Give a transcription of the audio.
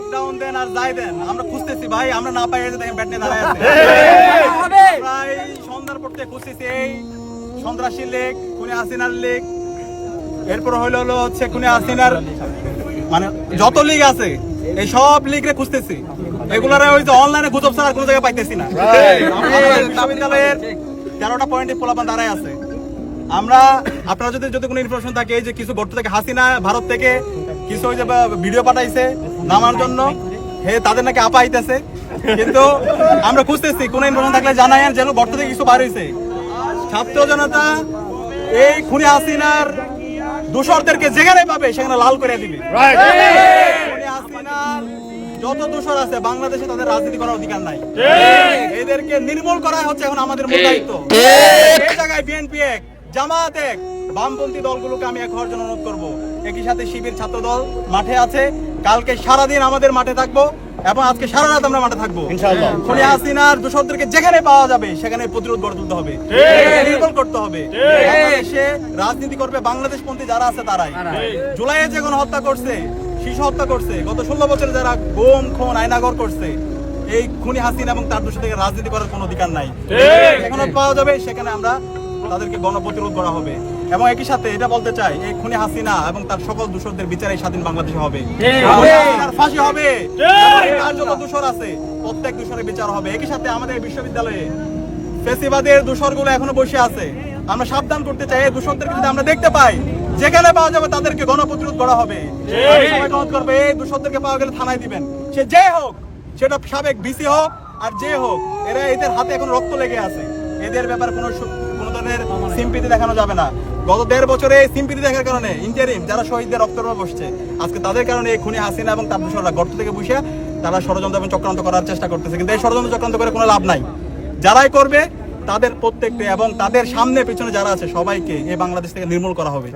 Lockdown দেন আর যাই দেন। আমরা খুঁজতেছি ভাই আমরা না পাই দেখেন ব্যাট নিয়ে দাঁড়ায় আছে। প্রায় সন্ধ্যার পর থেকে খুঁজতেছি এই সন্ত্রাসী লেক খুনে হাসিনার লেক এরপর হইল হলো হচ্ছে খুনে হাসিনার মানে যত লিগ আছে এই সব লিগরে খুঁজতেছি। এগুলার ওই যে অনলাইনে গুজব ছাড়া আর কোনো জায়গায় পাইতেছি না। বিশ্ববিদ্যালয়ের তেরোটা পয়েন্টে পোলাপান দাঁড়ায় আছে। আমরা আপনারা যদি যদি কোনো ইনফরমেশন থাকে এই যে কিছু গর্ত থেকে হাসিনা ভারত থেকে কিছু ওই যে ভিডিও পাঠাইছে নামার জন্য। হে তাদের নাকি আপা আইতেছে। কিন্তু আমরা খুঁজতেছি কোনো ইনফরমেশন থাকলে জানায়েন যেন গর্ত থেকে কিছু বার হয়েছে ছাত্র জনতা এই খুনি হাসিনার দোষরদেরকে যেখানে পাবে সেখানে লাল করে দিবে। যত দোষর আছে বাংলাদেশে তাদের রাজনীতি করার অধিকার নাই। এদেরকে নির্মূল করা হচ্ছে এখন আমাদের মূল দায়িত্ব। এই জায়গায় বিএনপি এক জামাত এক। বামপন্থী দলগুলোকে আমি এক হওয়ার জন্য অনুরোধ করব। একই সাথে শিবির ছাত্র দল মাঠে আছে। কালকে সারাদিন আমাদের মাঠে থাকব এবং আজকে সারা রাত আমরা মাঠে থাকব। ইনশাআল্লাহ। খুনি হাসিনার দোষরদেরকে যেখানে পাওয়া যাবে সেখানে প্রতিরোধ গড়ে তুলতে হবে। নির্মূল করতে হবে। বাংলাদেশে রাজনীতি করবে বাংলাদেশ পন্থী যারা আছে তারাই। জুলাইয়ে যে কোনো হত্যা করছে শিশু হত্যা করছে গত ষোলো বছরে যারা গোম খুন আয়নাগর করছে এই খুনি হাসিনা এবং তার দোষী থেকে রাজনীতি করার কোনো অধিকার নাই। যেখানে পাওয়া যাবে সেখানে আমরা তাদেরকে গণপ্রতিরোধ করা হবে। এবং একই সাথে এটা বলতে চাই এই খুনি হাসিনা এবং তার সকল দূষরদের বিচারে স্বাধীন বাংলাদেশে হবে। ফাঁসি হবে। তার যত দূষর আছে। প্রত্যেক দূষণের বিচার হবে। একই সাথে আমাদের বিশ্ববিদ্যালয়ে ফেসিবাদের দূষরগুলো এখনও বসে আছে। আমরা সাবধান করতে চাই। এই দূষরদেরকে যদি আমরা দেখতে পাই যেখানে পাওয়া যাবে তাদেরকে গণপ্রতিরোধ করা হবে। করব। এই দূষরদেরকে পাওয়া গেলে থানায় দিবেন। সে যে হোক সেটা সাবেক ভিসি হোক আর যে হোক এরা এদের হাতে এখন রক্ত লেগে আছে। এদের ব্যাপারে কোনো কোনো ধরনের সিম্পিতি দেখানো যাবে না। গত দেড় বছরে সিম্পিটি দেখার কারণে ইন্টারিম যারা শহীদদের রক্ত বসছে, আজকে তাদের কারণে এই খুনি হাসিনা এবং দূষররা গর্ত থেকে বসে তারা ষড়যন্ত্র এবং চক্রান্ত করার চেষ্টা করতেছে। কিন্তু এই ষড়যন্ত্র চক্রান্ত করে কোনো লাভ নাই। যারাই করবে, তাদের প্রত্যেকটা এবং তাদের সামনে, পেছনে যারা আছে, সবাইকে এই বাংলাদেশ থেকে নির্মূল করা হবে।